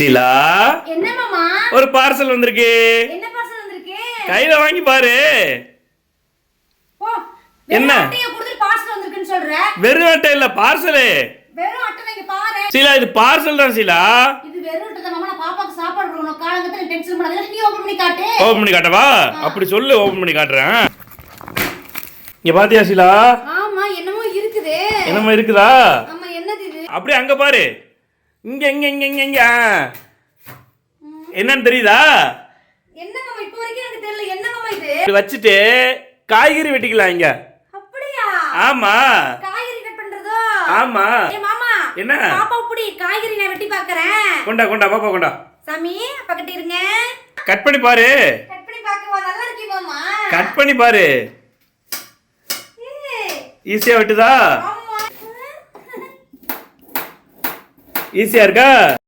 ஷீலா ஒரு பார்சல் வந்திருக்கு. கையில வாங்கி பாரு. என்ன? வெறும் அட்டை இல்ல பார்சலு. ஷீலா இது பார்சல் தான் நீ ஓபன் பண்ணி காட்டவா? அப்படி சொல்லு ஓபன் பண்ணி காட்டுறேன். இங்க பாத்தியா ஆமா என்னமோ இருக்குது. அப்படியே அங்க பாரு. இங்க இங்க இங்க இங்க இங்க. என்னன்னு தெரியுதா? இப்போ வரைக்கும் எனக்கு தெரியல. இது? வச்சுட்டு காய்கறி வெட்டிக்கலாம் இங்க. அப்படியா? ஆமா. காய்கறி கட் பண்றதோ? ஆமா. ஏ மாமா. என்ன? பாப்பா புடி காய்கறி நான் வெட்டி பார்க்கறேன் கொண்டா கொண்டா பாப்பா கொண்டா. சாமி பக்கத்து இருங்க. கட் பண்ணி பாரு. கட் பண்ணி பார்க்கவா நல்லா இருக்கே மாமா. கட் பண்ணி பாரு. ஈஸியா வெட்டுதா? ஈஸியாக ஈஸியா இருக்கா?